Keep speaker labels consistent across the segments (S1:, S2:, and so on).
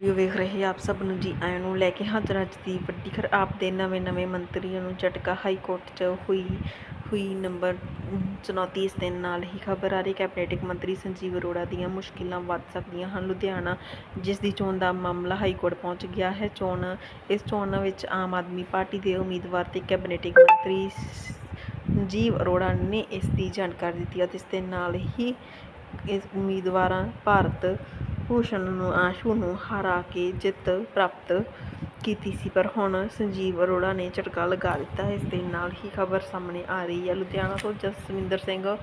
S1: Video ਵੇਖ ਰਹੇ ਆਪ ਸਭ ਨੂੰ ਜੀ ਆਇਆਂ ਨੂੰ ਲੈ ਕੇ ਹਾਜ਼ਰ ਅੱਜ ਦੀ ਵੱਡੀ ਖਬਰ। ਆਪ ਦੇ ਨਵੇਂ-ਨਵੇਂ ਮੰਤਰੀਆਂ ਨੂੰ ਝਟਕਾ ਹਾਈ ਕੋਰਟ 'ਚ ਹੋਈ ਹੋਈ ਨੰਬਰ 34 ਇਸ ਦੇ ਨਾਲ ਹੀ ਖਬਰ ਆ ਰਹੀ ਕੈਬਨਿਟਿਕ ਮੰਤਰੀ ਸੰਜੀਵ ਅਰੋੜਾ ਦੀਆਂ ਮੁਸ਼ਕਿਲਾਂ ਵੱਧ ਸਕਦੀਆਂ ਹਨ। ਲੁਧਿਆਣਾ, ਜਿਸ ਦੀ ਚੋਣ ਦਾ ਮਾਮਲਾ ਹਾਈ ਕੋਰਟ ਪਹੁੰਚ ਗਿਆ ਹੈ, ਚੋਣ, ਇਸ ਚੋਣ ਵਿੱਚ ਆਮ ਆਦਮੀ ਪਾਰਟੀ ਦੇ ਉਮੀਦਵਾਰ ਤੇ ਕੈਬਨਿਟਿਕ ਮੰਤਰੀ ਸੰਜੀਵ ਅਰੋੜਾ ਨੇ ਇਸ ਦੀ ਜਾਣਕਾਰੀ ਦਿੱਤੀ ਅਤੇ ਇਸ ਦੇ ਨਾਲ ਹੀ ਇਸ ਉਮੀਦਵਾਰਾਂ ਭਾਰਤ ਭੂਸ਼ਣ ਨੂੰ, ਆਸ਼ੂ ਨੂੰ ਹਰਾ ਕੇ ਜਿੱਤ ਪ੍ਰਾਪਤ ਕੀਤੀ ਸੀ, ਪਰ ਹੁਣ ਸੰਜੀਵ ਅਰੋੜਾ ਨੇ ਝਟਕਾ ਲਗਾ ਦਿੱਤਾ। ਇਸ ਦੇ ਨਾਲ ਹੀ ਖਬਰ ਸਾਹਮਣੇ ਆ ਰਹੀ ਹੈ। ਲੁਧਿਆਣਾ ਤੋਂ ਜਸਵਿੰਦਰ ਸਿੰਘ,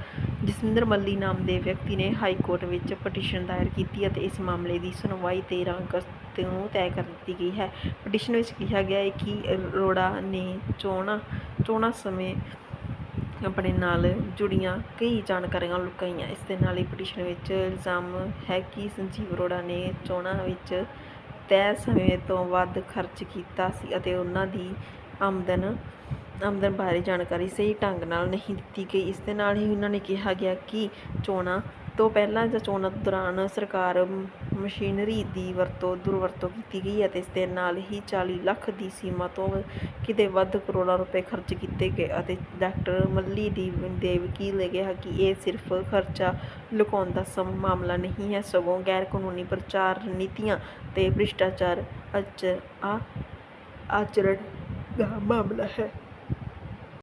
S1: ਜਸਵਿੰਦਰ ਮੱਲੀ ਨਾਮ ਦੇ ਵਿਅਕਤੀ ਨੇ ਹਾਈ ਕੋਰਟ ਵਿੱਚ ਪਟੀਸ਼ਨ ਦਾਇਰ ਕੀਤੀ ਅਤੇ ਇਸ ਮਾਮਲੇ ਦੀ ਸੁਣਵਾਈ 13 ਅਗਸਤ ਨੂੰ ਤੈਅ ਕਰ ਦਿੱਤੀ ਗਈ ਹੈ। ਪਟੀਸ਼ਨ ਵਿੱਚ ਕਿਹਾ ਗਿਆ ਹੈ ਕਿ ਅਰੋੜਾ ਨੇ ਚੋਣਾਂ ਚੋਣਾਂ ਸਮੇਂ ਆਪਣੇ ਨਾਲ ਜੁੜੀਆਂ ਕਈ ਜਾਣਕਾਰੀਆਂ ਲੁਕਾਈਆਂ ਇਸ ਦੇ ਨਾਲ ਹੀ ਪਟੀਸ਼ਨ ਵਿੱਚ ਇਲਜ਼ਾਮ ਹੈ ਕਿ ਸੰਜੀਵ ਅਰੋੜਾ ਨੇ ਚੋਣਾਂ ਵਿੱਚ ਤੈਅ ਸਮੇਂ ਤੋਂ ਵੱਧ ਖਰਚ ਕੀਤਾ ਸੀ ਅਤੇ ਉਹਨਾਂ ਦੀ ਆਮਦਨ ਆਮਦਨ ਬਾਰੇ ਜਾਣਕਾਰੀ ਸਹੀ ਢੰਗ ਨਾਲ ਨਹੀਂ ਦਿੱਤੀ ਗਈ। ਇਸ ਦੇ ਨਾਲ ਹੀ ਉਹਨਾਂ ਨੇ ਕਿਹਾ ਗਿਆ ਕਿ ਚੋਣਾਂ ਤੋਂ ਪਹਿਲਾਂ ਜਾਂ ਚੋਣਾਂ ਦੌਰਾਨ ਸਰਕਾਰ ਮਸ਼ੀਨਰੀ ਦੀ ਵਰਤੋਂ, ਦੁਰਵਰਤੋਂ ਕੀਤੀ ਗਈ ਅਤੇ ਇਸ ਦੇ ਨਾਲ ਹੀ 40 ਲੱਖ ਦੀ ਸੀਮਾ ਤੋਂ ਕਿਤੇ ਵੱਧ ਕਰੋੜਾਂ ਰੁਪਏ ਖਰਚ ਕੀਤੇ ਗਏ ਅਤੇ ਡਾਕਟਰ ਮੱਲੀ ਦੀ ਦੇ ਵਕੀਲ ਨੇ ਕਿਹਾ ਕਿ ਇਹ ਸਿਰਫ ਖਰਚਾ ਲੁਕਾਉਣ ਦਾ ਸਮ, ਮਾਮਲਾ ਨਹੀਂ ਹੈ। ਸਗੋਂ ਗੈਰ ਕਾਨੂੰਨੀ ਪ੍ਰਚਾਰ ਨੀਤੀਆਂ ਤੇ ਭ੍ਰਿਸ਼ਟਾਚਾਰ ਅਚ ਆਚਰਣ ਦਾ ਮਾਮਲਾ ਹੈ।